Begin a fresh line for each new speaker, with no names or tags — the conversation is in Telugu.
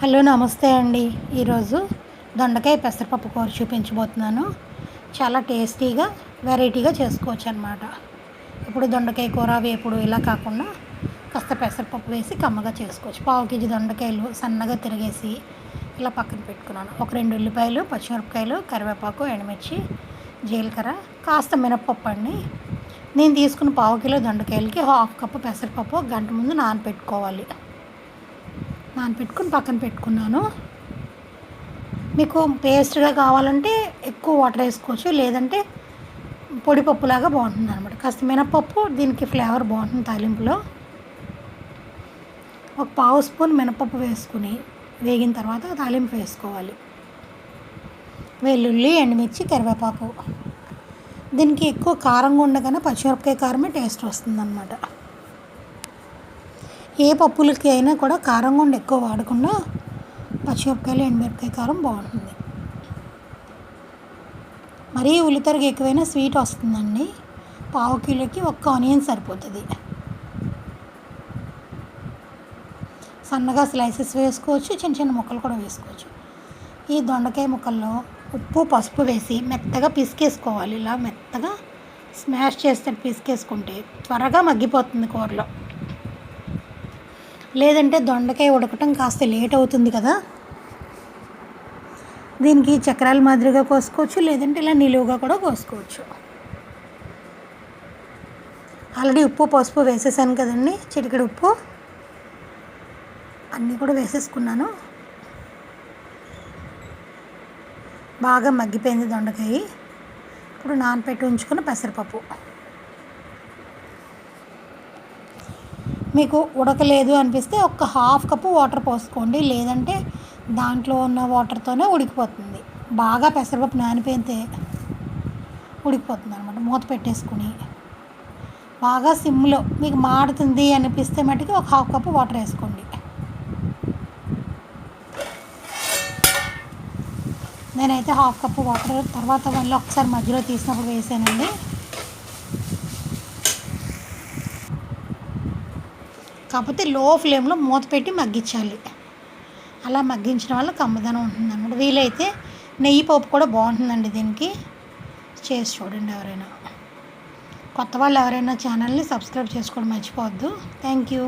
హలో నమస్తే అండి. ఈరోజు దొండకాయ పెసరపప్పు కూర చూపించబోతున్నాను. చాలా టేస్టీగా వెరైటీగా చేసుకోవచ్చు అనమాట ఇప్పుడు దొండకాయ కూర వేపుడు ఇలా కాకుండా కాస్త పెసరపప్పు వేసి కమ్మగా చేసుకోవచ్చు. పావు కేజీ దొండకాయలు సన్నగా తిరిగేసి ఇలా పక్కన పెట్టుకున్నాను. ఒక రెండు ఉల్లిపాయలు పచ్చిమిరపకాయలు కరివేపాకు ఎండుమిర్చి జీలకర్ర కాస్త మినప్పప్పు అండి. నేను తీసుకున్న పావు కిలో దొండకాయలకి హాఫ్ కప్పు పెసరపప్పు గంట ముందు నానపెట్టుకోవాలి. నానపెట్టుకుని పక్కన పెట్టుకున్నాను. మీకు పేస్ట్గా కావాలంటే ఎక్కువ వాటర్ వేసుకోవచ్చు లేదంటే పొడి పప్పులాగా బాగుంటుంది అనమాట కాస్త మినపప్పు దీనికి ఫ్లేవర్ బాగుంటుంది తాలింపులో. ఒక పావు స్పూన్ మినపప్పు వేసుకుని వేగిన తర్వాత తాలింపు వేసుకోవాలి. వెల్లుల్లి ఎండుమిర్చి కరివేపాకు. దీనికి ఎక్కువ కారంగా ఉండగానే పచ్చిమిరపకాయ కారమే టేస్ట్ వస్తుంది అనమాట ఏ పప్పులకి అయినా కూడా కారం గుండ ఎక్కువ వాడకుండా పచ్చిమిరపకాయలు ఎండుమిరపకాయ కారం బాగుంటుంది. మరీ ఉల్లితరగ ఎక్కువైనా స్వీట్ వస్తుందండి. పావు కిలోకి ఒక్క ఆనియన్ సరిపోతుంది. సన్నగా స్లైసెస్ వేసుకోవచ్చు చిన్న చిన్న ముక్కలు కూడా వేసుకోవచ్చు. ఈ దొండకాయ ముక్కల్లో ఉప్పు పసుపు వేసి మెత్తగా పిసికేసుకోవాలి. ఇలా మెత్తగా స్మాష్ చేస్తే పిసికేసుకుంటే త్వరగా మగ్గిపోతుంది కూరలో. లేదంటే దొండకాయ ఉడకటం కాస్త లేట్ అవుతుంది కదా. దీనికి చక్రాల మాదిరిగా కోసుకోవచ్చు లేదంటే ఇలా నిలువుగా కూడా కోసుకోవచ్చు. ఆల్రెడీ ఉప్పు పసుపు వేసేసాను కదండి చిటికెడు ఉప్పు. అన్నీ కూడా వేసేసుకున్నాను. బాగా మగ్గిపోయింది దొండకాయ. ఇప్పుడు నానపెట్టి ఉంచుకున్న పెసరపప్పు. మీకు ఉడకలేదు అనిపిస్తే ఒక హాఫ్ కప్పు వాటర్ పోసుకోండి. లేదంటే దాంట్లో ఉన్న వాటర్తోనే ఉడికిపోతుంది. బాగా పెసరపప్పు నానిపోయితే ఉడికిపోతుంది అనమాట మూత పెట్టేసుకుని బాగా సిమ్లో మీకు మాడుతుంది అనిపిస్తే మటుకు ఒక హాఫ్ కప్పు వాటర్ వేసుకోండి. నేనైతే హాఫ్ కప్పు వాటర్ తర్వాత మళ్ళీ ఒకసారి మధ్యలో తీసినప్పుడు వేసానండి. కాకపోతే లో ఫ్లేమ్లో మూత పెట్టి మగ్గించాలి. అలా మగ్గించడం వల్ల కమ్మదనం ఉంటుంది అనమాట వీలైతే నెయ్యి పప్పు కూడా బాగుంటుందండి దీనికి. చేసి చూడండి ఎవరైనా. కొత్త వాళ్ళు ఎవరైనా ఛానల్ని సబ్స్క్రైబ్ చేసుకోవడం మర్చిపోవద్దు. Thank you.